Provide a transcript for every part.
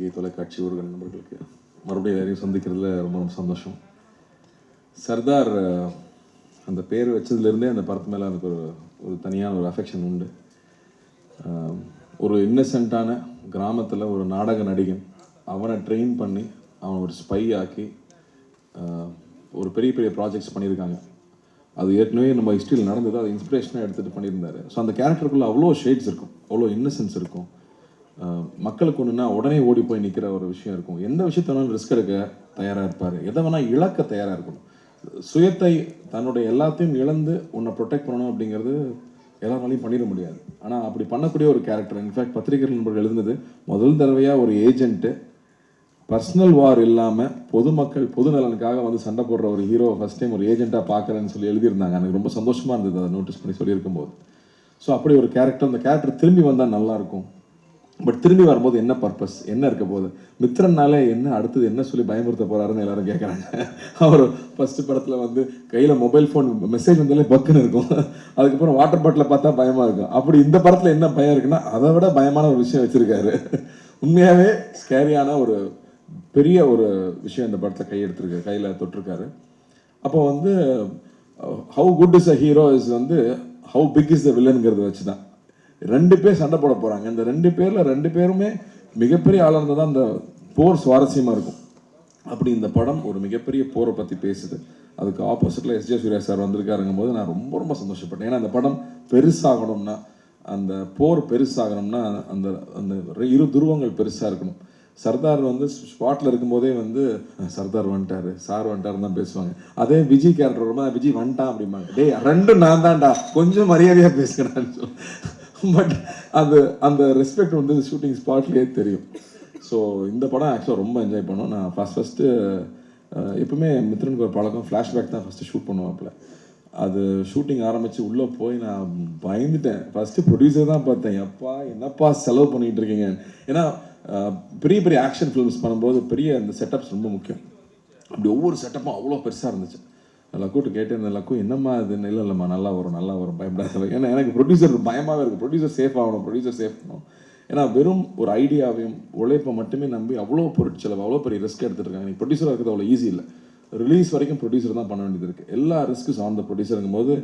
பத்திரிகை தொலைக்காட்சி ஊர்கள் நண்பர்களுக்கு மறுபடியும் எல்லாரையும் சந்திக்கிறதுல ரொம்ப ரொம்ப சந்தோஷம். சர்தார் அந்த பேர் வச்சதுலேருந்தே அந்த படத்து மேலே எனக்கு ஒரு ஒரு தனியான ஒரு அஃபெக்ஷன் உண்டு. ஒரு இன்னசென்ட்டான கிராமத்தில் ஒரு நாடக நடிகன் அவனை ட்ரெயின் பண்ணி அவனை ஒரு ஸ்பை ஆக்கி ஒரு பெரிய பெரிய ப்ராஜெக்ட்ஸ் பண்ணியிருக்காங்க. அது ஏற்கனவே நம்ம ஹிஸ்ட்ரியில் நடந்தது அது இன்ஸ்பிரேஷனாக எடுத்துகிட்டு பண்ணியிருந்தாரு. ஸோ அந்த கேரக்டருக்குள்ளே அவ்வளோ ஷேட்ஸ் இருக்கும் அவ்வளோ இன்னசென்ஸ் இருக்கும். மக்களுக்கு ஒன்றுனா உடனே ஓடி போய் நிற்கிற ஒரு விஷயம் இருக்கும். எந்த விஷயத்த வேணாலும் ரிஸ்க் எடுக்க தயாராக இருப்பார். எதை வேணால் இழக்க தயாராக இருக்கணும். சுயத்தை தன்னுடைய எல்லாத்தையும் இழந்து உன்னை ப்ரொடெக்ட் பண்ணணும் அப்படிங்கிறது எல்லாராலையும் பண்ணிட முடியாது. ஆனால் அப்படி பண்ணக்கூடிய ஒரு கேரக்டர் இன்ஃபேக்ட் பத்திரிகை நண்பர்கள் எழுந்தது முதல் தடவையாக ஒரு ஏஜென்ட்டு பர்சனல் வார் இல்லாமல் பொதுமக்கள் பொது நலனுக்காக வந்து சண்டை போடுற ஒரு ஹீரோ ஃபஸ்ட் டைம் ஒரு ஏஜென்ட்டாக பார்க்குறேன்னு சொல்லி எழுதியிருந்தாங்க. எனக்கு ரொம்ப சந்தோஷமாக இருந்தது அதை நோட்டீஸ் பண்ணி சொல்லியிருக்கும் போது ஸோ அப்படி ஒரு கேரக்டர் அந்த கேரக்டர் திரும்பி வந்தால் நல்லாயிருக்கும் பட் திரும்பி வரும்போது என்ன பர்பஸ் என்ன இருக்க போகுது? மித்திரனால என்ன அடுத்தது என்ன சொல்லி பயமுறுத்த போறாருன்னு எல்லாரும் கேட்குறாங்க அவர் ஃபர்ஸ்ட் படத்தில் வந்து கையில் மொபைல் ஃபோன் மெசேஜ் வந்தாலே பக்குன்னு இருக்கும். அதுக்கப்புறம் வாட்டர் பாட்டில் பார்த்தா பயமாக இருக்கும். அப்படி இந்த படத்தில் என்ன பயம் இருக்குன்னா அதை விட பயமான ஒரு விஷயம் வச்சுருக்காரு. உண்மையாகவே ஸ்கேரியான ஒரு பெரிய ஒரு விஷயம் இந்த படத்தில் கையெடுத்திருக்கு கையில் தொட்டிருக்காரு. அப்போ வந்து how good is a hero is வந்து ஹவு பிக் இஸ் த வில்லனுங்கிறத வச்சு தான் ரெண்டு பேர் சண்டை போட போகிறாங்க இந்த ரெண்டு பேரில் ரெண்டு பேருமே மிகப்பெரிய ஆளாக இருந்தால் தான் அந்த போர் சுவாரஸ்யமாக இருக்கும். அப்படி இந்த படம் ஒரு மிகப்பெரிய போரை பற்றி பேசுது. அதுக்கு ஆப்போசிட்டில் எஸ் ஜே சூர்யா சார் வந்திருக்காருங்கும் போது நான் ரொம்ப ரொம்ப சந்தோஷப்பட்டேன். ஏன்னா அந்த படம் பெருசாகணும்னா அந்த போர் பெருசாகணும்னா அந்த அந்த இரு துருவங்கள் பெருசாக இருக்கணும். சர்தார் வந்து ஸ்பாட்டில் இருக்கும்போதே வந்து சர்தார் வந்துட்டாரு சார் வந்துட்டாருன்னு தான் பேசுவாங்க. அதே விஜய் கேரக்டர் வரும்போது விஜய் வந்துட்டான் அப்படிம்பாங்க. டேய் ரெண்டும் நான் தான்டா. கொஞ்சம் மரியாதையாக பேசுகிறேன்னு சொல்லி பட் அது அந்த ரெஸ்பெக்ட் வந்து ஷூட்டிங் ஸ்பாட்லேயே தெரியும். ஸோ இந்த படம் ஆக்சுவலாக ரொம்ப என்ஜாய் பண்ணோம். நான் ஃபஸ்ட் ஃபஸ்ட்டு uh, எப்பவுமே மித்ரனுக்கு ஒரு பழக்கம் ஃப்ளாஷ்பேக் தான் ஃபஸ்ட்டு ஷூட் பண்ணுவாப்புல. அது ஷூட்டிங் ஆரம்பித்து உள்ளே போய் நான் பயந்துட்டேன். ஃபஸ்ட்டு ப்ரொடியூசர் தான் பார்த்தேன். எப்பா என்னப்பா செலவு பண்ணிகிட்டு இருக்கீங்க? ஏன்னா பெரிய பெரிய ஆக்ஷன் ஃபிலிம்ஸ் பண்ணும்போது பெரிய அந்த செட்டப்ஸ் ரொம்ப முக்கியம். அப்படி ஒவ்வொரு செட்டப்பும் அவ்வளோ பெருசாக இருந்துச்சு. லக்கூட்டு கேட்டேன் லக்கு என்னம்மா இது? இல்லை இல்லைம்மா நல்லா வரும் நல்லா வரும் பயப்படாத ஏன்னா எனக்கு ப்ரொடியூசர் பயமாகவே இருக்குது ப்ரொடியூசர் சேஃப் ஆகணும் ப்ரொடியூசர் சேஃப் ஆகணும் ஏன்னா வெறும் ஒரு ஐடியாவையும் உழைப்பை மட்டுமே நம்பி அவ்வளோ பொருட்செலவு அவ்வளோ பெரிய ரிஸ்க் எடுத்துருக்காங்க இருக்காங்க நீ ப்ரொடியூசராக இருக்கிறது அவ்வளோ ஈஸி இல்லை. ரிலீஸ் வரைக்கும் ப்ரொடியூசர் தான் பண்ண வேண்டியது இருக்குது எல்லா ரிஸ்க்கும் ஆன் த ப்ரொடியூசருங்கும் போது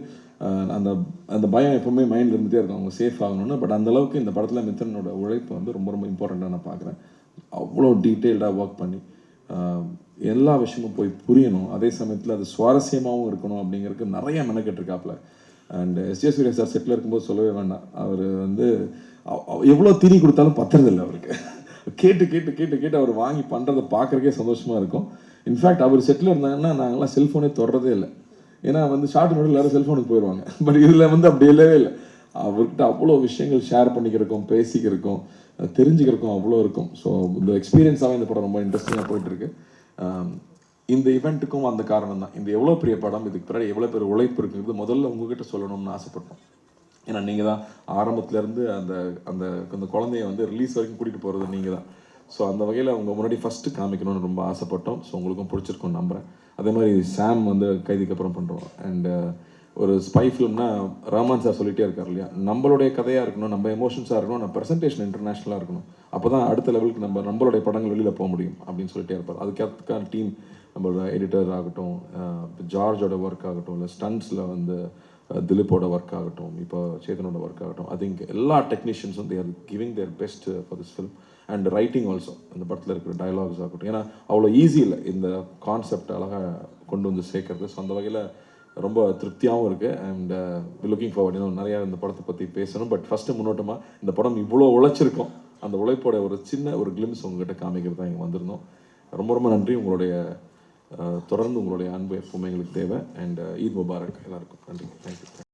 அந்த அந்த பயம் எப்பவுமே மைண்டில் இருந்துகிட்டே இருக்கும். அவங்க சேஃப் ஆகணும்னு. பட் அந்தளவுக்கு இந்த படத்தில் மித்தனோட உழைப்பு வந்து ரொம்ப ரொம்ப இம்பார்ட்டண்ட்டாக நான் பார்க்குறேன் அவ்வளோ டீட்டெயில்டாக ஒர்க் பண்ணி எல்லா விஷயமும் போய் புரியணும். அதே சமயத்தில் அது சுவாரஸ்யமாகவும் இருக்கணும் அப்படிங்கிறதுக்கு நிறைய மெனக்கெட்டிருக்காப்புல அண்ட் எஸ்ஜே சூர்யா சார் செட்டில் இருக்கும்போது சொல்லவே வேண்டாம். அவர் வந்து எவ்வளோ தீனி கொடுத்தாலும் பத்துறதில்லை அவருக்கு. கேட்டு கேட்டு கேட்டு கேட்டு அவர் வாங்கி பண்ணுறதை பார்க்குறக்கே சந்தோஷமாக இருக்கும். இன்ஃபேக்ட் அவர் செட்டில் இருந்தாங்கன்னா நாங்கள்லாம் செல்ஃபோனே தொடரதே இல்லை. ஏன்னா வந்து ஷார்ட் நோட்டில் எல்லாரும் செல்ஃபோனுக்கு போயிடுவாங்க பட் இதில் வந்து அப்படி இல்லவே இல்லை. அவர்கிட்ட அவ்வளோ விஷயங்கள் ஷேர் பண்ணிக்கிறக்கும் பேசிக்கிறக்கும் தெரிஞ்சுக்கிறக்கும் அவ்வளோ இருக்கும். ஸோ இந்த எக்ஸ்பீரியன்ஸாகவே இந்த படம் ரொம்ப இன்ட்ரெஸ்டிங்காக போயிட்டுருக்கு. இந்த இவெண்ட்டுக்கும் அந்த காரணம் தான் இந்த எவ்வளோ பெரிய படம் இதுக்கு பின்னாடி எவ்வளோ பெரிய உழைப்பு இருக்குங்கிறது முதல்ல உங்ககிட்ட சொல்லணும்னு ஆசைப்பட்டோம். ஏன்னா நீங்கள் தான் ஆரம்பத்துலேருந்து அந்த அந்த அந்த குழந்தைய வந்து ரிலீஸ் வரைக்கும் கூட்டிகிட்டு போகிறது நீங்கள் தான். ஸோ அந்த வகையில் அவங்க முன்னாடி ஃபஸ்ட்டு காமிக்கணும்னு ரொம்ப ஆசைப்பட்டோம். ஸோ உங்களுக்கும் பிடிச்சிருக்கும் நம்புகிறேன் அதே மாதிரி சாம் வந்து கைதிக்கு அப்புறம் பண்ணுறோம் அண்டு ஒரு ஸ்பை ஃபிலிம்னா ரஹ்மான் சார் சொல்லிகிட்டே இருக்கார் இல்லையா? நம்மளுடைய கதையாக இருக்கணும் நம்ம எமோஷன்ஸாக இருக்கணும் நம்ம ப்ரெசன்டேஷன் இன்டர்நேஷ்னலாக இருக்கணும். அப்போ தான் அடுத்த லெவலுக்கு நம்ம நம்மளுடைய படங்கள் வெளியில் போக முடியும் அப்படின்னு சொல்லிட்டே இருப்பார். அதுக்கான டீம் நம்மளோட எடிட்டர் ஆகட்டும் ஜார்ஜோட ஒர்க் ஆகட்டும் இல்லை ஸ்டன்ட்ஸில் வந்து திலீப்போட ஒர்க் ஆகட்டும் இப்போ சேதனோட ஒர்க் ஆகட்டும் ஐ திங்க் எல்லா டெக்னீஷியன்ஸும் their giving their best for this film and writing also இந்த படத்தில் இருக்கிற டயலாக்ஸ் ஆகட்டும். ஏன்னா அவ்வளோ ஈஸி இல்லை இந்த கான்செப்ட் அழகாக கொண்டு வந்து சேர்க்கறது. ஸோ அந்த வகையில் ரொம்ப திருப்தியாகவும் இருக்குது அண்ட் லுக்கிங் uh, ஃபார்வர்ட் இன்னும் நிறையா இந்த படத்தை பற்றி பேசணும். பட் ஃபஸ்ட்டு முன்னோட்டமாக இந்த படம் இவ்வளோ உழைச்சிருக்கோம். அந்த உழைப்போட ஒரு சின்ன ஒரு கிளிம்ஸ் உங்ககிட்ட காமிக்கிறது தான் இங்கே வந்திருந்தோம். ரொம்ப ரொம்ப நன்றி. உங்களுடைய uh, தொடர்ந்து உங்களுடைய அன்பு எப்பவுமே எங்களுக்கு தேவை. அண்ட் uh, ஈத் முபாரக் எல்லாருக்கும் நன்றி. தேங்க்யூ